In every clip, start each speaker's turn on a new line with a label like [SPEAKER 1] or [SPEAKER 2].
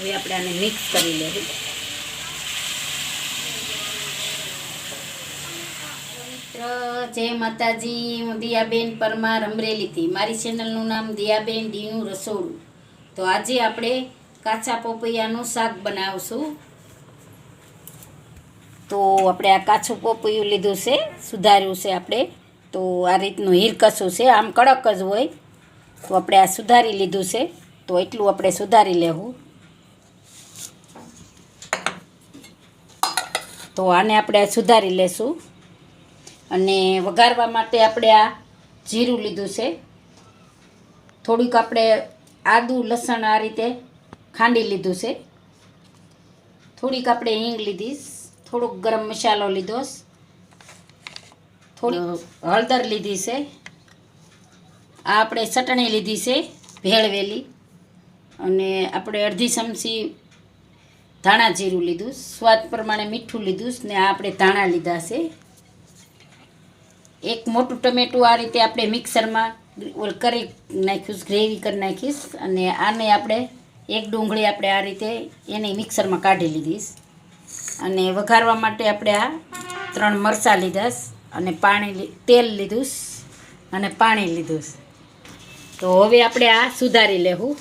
[SPEAKER 1] હવે આપણે આને મિક્સ કરી લેવું. જય માતાજી, હું દિયાબેન પરમાર અમરેલીથી. મારી ચેનલનું નામ દિયાબેન ડીનું રસોડું. તો આજે આપણે કાચા પપૈયાનું શાક બનાવશું. તો આપણે આ કાચું પપૈયું લીધું છે, સુધાર્યું છે આપણે. તો આ રીતનું હિરકસું છે, આમ કડક જ હોય. તો આપણે આ સુધારી લીધું છે. તો એટલું આપણે સુધારી લેવું. તો આને આપણે સુધારી લેશું. અને વઘારવા માટે આપણે આ જીરું લીધું છે. થોડુંક આપણે આદું, લસણ આ રીતે ખાંડી લીધું છે. થોડીક આપણે હિંગ લીધી, થોડોક ગરમ મસાલો લીધો. થોડી હળદર લીધી છે. આ આપણે ચટણી લીધી છે ભેળવેલી અને આપણે અડધી ચમચી ધાણા જીરું લીધું, સ્વાદ પ્રમાણે મીઠું લીધું ને આપણે ધાણા લીધા છે. એક મોટું ટમેટું આ રીતે આપણે મિક્સરમાં કરી નાખ્યું, ગ્રેવી કરી નાખીશ અને આને આપણે એક ડુંગળી આપણે આ રીતે એને મિક્સરમાં કાઢી લીધીશ. અને વઘારવા માટે આપણે આ ત્રણ મરચાં લીધા અને પાણી તેલ લીધું અને પાણી લીધું. તો હવે આપણે આ સુધારી લેવું.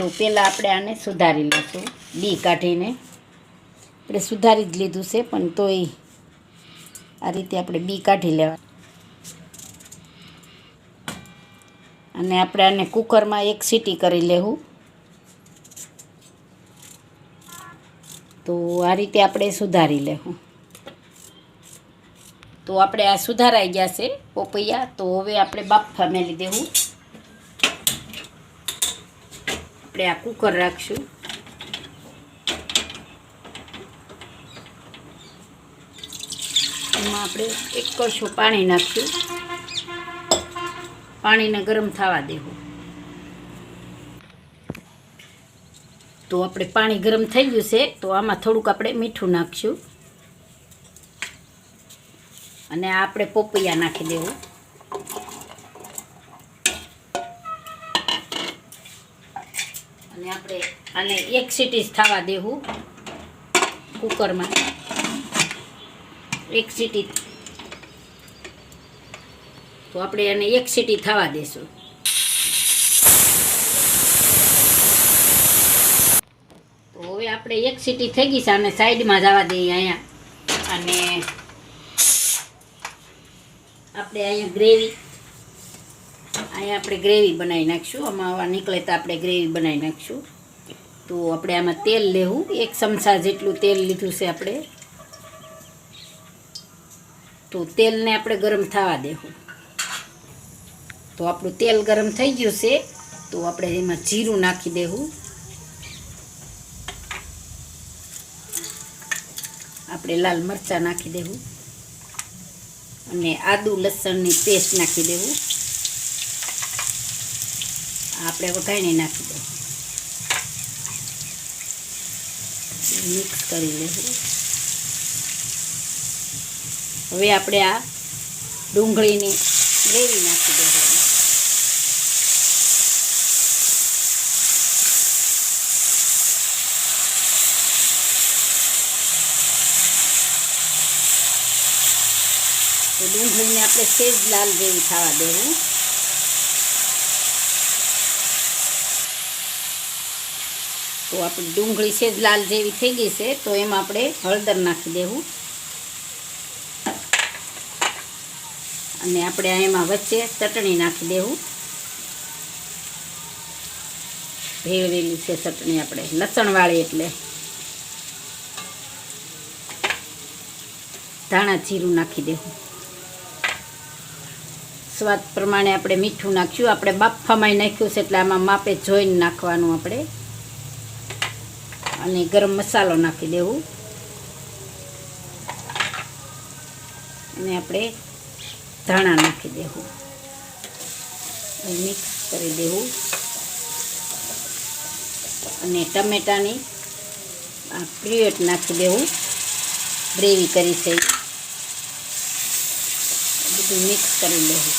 [SPEAKER 1] તો પહેલાં આપણે આને સુધારી લઈશું. બી કાઢીને. આપણે સુધારી જ લીધું છે, પણ તોય આ રીતે આપણે બી કાઢી લેવા. અને આપણે આને કુકરમાં એક સીટી કરી લેવું. તો આ રીતે આપણે સુધારી લેવું. તો આપણે આ સુધારાઈ ગયા છે, પોપૈયા. તો હવે આપણે બાફા મેલી દેવું. આપણે આ કુકર રાખશું. એમાં આપણે એક કળશું પાણી નાખશું. પાણીને ગરમ થવા દેવું. તો આપણે પાણી ગરમ થઈ ગયું છે, તો આમાં થોડુંક આપણે મીઠું નાખશું. અને આપણે પોપૈયા નાખી દેવું. અને આપણે આને એક સીટી થવા દેવું કુકરમાં. એક સીટી. તો આપણે એને એક સીટી થવા દેશું. તો હવે આપણે એક સીટી થઈ ગઈ છે અને સાઈડમાં જવા દઈએ અહીંયા. અને આપણે અહીંયા ગ્રેવી અહીંયા આપણે ગ્રેવી બનાવી નાખીશું. આમાં આવા નીકળે તો આપણે ગ્રેવી બનાવી નાખીશું. તો આપણે આમાં તેલ લેવું. એક ચમચા જેટલું તેલ લીધું છે આપણે. તો તેલને આપણે ગરમ થવા દેવું. તો આપણું તેલ ગરમ થઈ ગયું છે. તો આપણે એમાં જીરું નાખી દેવું. આપણે લાલ મરચાં નાખી દેવું. અને આદુ લસણની પેસ્ટ નાખી દેવું. આપણે વઘાઈને નાખી દેવું મિક્સ કરી લેવું. હવે આપણે આ ડુંગળીની ગ્રેવી નાખી દેવાની. તો ડુંગળીને આપણે સેજ લાલ જેવી થવા દેવું. તો આપણી ડુંગળી છે લાલ જેવી થઈ ગઈ છે, તો એમાં આપણે હળદર નાખી દેવું. અને આપણે એમાં વચ્ચે ચટણી નાખી દેવું. ભેળવેલી છે ચટણી આપણે, લસણવાળી એટલે. ધાણા જીરું નાખી દેવું. સ્વાદ પ્રમાણે આપણે મીઠું નાખ્યું, આપણે બાફામાં નાખ્યું છે, એટલે આમાં માપે જોઈને નાખવાનું આપણે. અને ગરમ મસાલો નાખી દેવું. અને આપણે ધાણા નાખી દેવું. મિક્સ કરી દેવું. અને ટમેટાની આ પ્રિયટ નાખી દેવું. ગ્રેવી કરી છે. બધું મિક્સ કરી લેવું.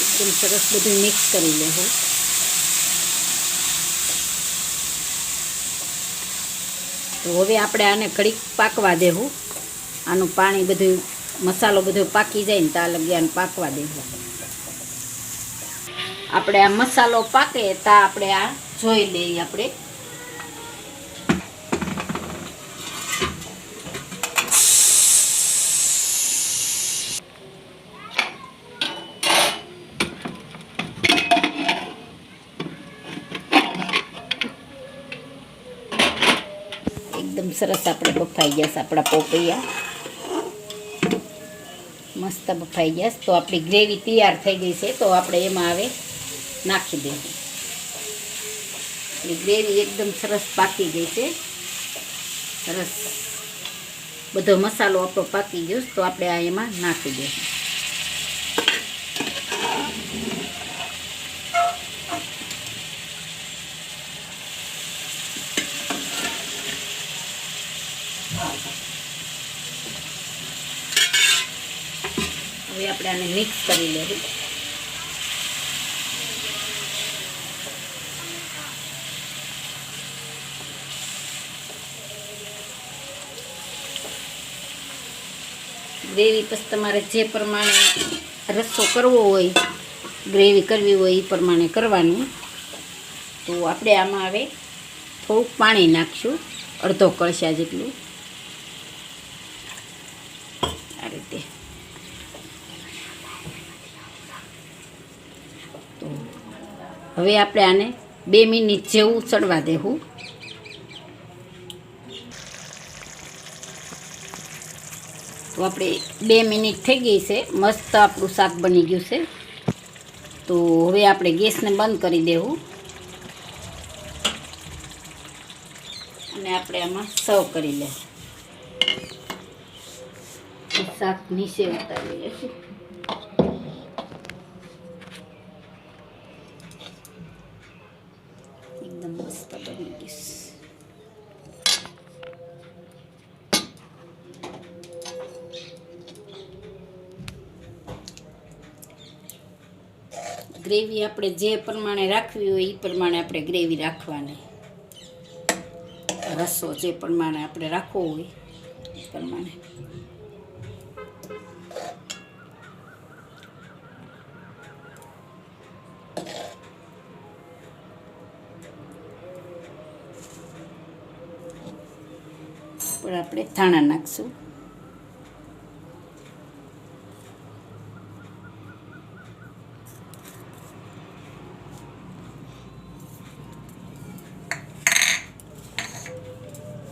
[SPEAKER 1] એકદમ સરસ બધું મિક્સ કરી લેવું. તો હવે આપણે આને કડીક પાકવા દેવું. આનું પાણી બધું, મસાલો બધો પાકી જાય ને ત્યાં લગી પાકવા દેવું. આપણે આ મસાલો પાકે ત્યાં આપણે આ જોઈ લઈએ આપણે એકદમ સરસ આપણે બફાઈ છે આપણા પોપૈયા. મસ્ત બફાઈ જશે. તો આપણી ગ્રેવી તૈયાર થઈ ગઈ છે, તો આપણે એમાં હવે નાખી દઈશું આપણી ગ્રેવી એકદમ સરસ પાકી ગઈ છે. સરસ. બધો મસાલો આપણો પાકી ગયો તો આપણે આ એમાં નાખી દઈશું હવે આપણે આને મિક્સ કરી લેવું. ગ્રેવી પછી તમારે જે પ્રમાણે રસ્સો કરવો હોય, ગ્રેવી કરવી હોય એ પ્રમાણે કરવાનું. તો આપણે આમાં હવે થોડુંક પાણી નાખશું, અડધો કળશા જેટલું આ રીતે તો હવે આપણે આને બે મિનિટ જેવું ચડવા દેવું. તો આપણે બે મિનિટ થઈ ગઈ છે. મસ્ત આપણું શાક બની ગયું છે. તો હવે આપણે ગેસને બંધ કરી દેવું. અને આપણે આમાં સર્વ કરી લે શાક નીચે ઉતારી લેશું એકદમ મસ્ત બની ગઈશ ગ્રેવી આપણે જે પ્રમાણે રાખવી હોય એ પ્રમાણે આપણે ગ્રેવી રાખવાની. રસો જે પ્રમાણે આપણે રાખવો હોય એ પ્રમાણે. પણ આપણે ધાણા નાખશું.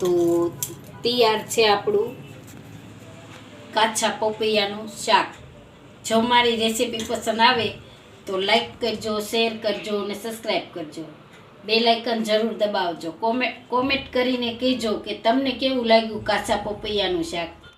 [SPEAKER 1] તો તૈયાર છે આપણું કાચા પપૈયાનું શાક. જો મારી રેસીપી પસંદ આવે તો લાઈક કરજો શેર કરજો અને સબસ્ક્રાઈબ કરજો. બે લાઇકન જરૂર દબાવજો. કોમેન્ટ કોમેન્ટ કરીને કહેજો કે તમને કેવું લાગ્યું કાચા પપૈયાનું શાક?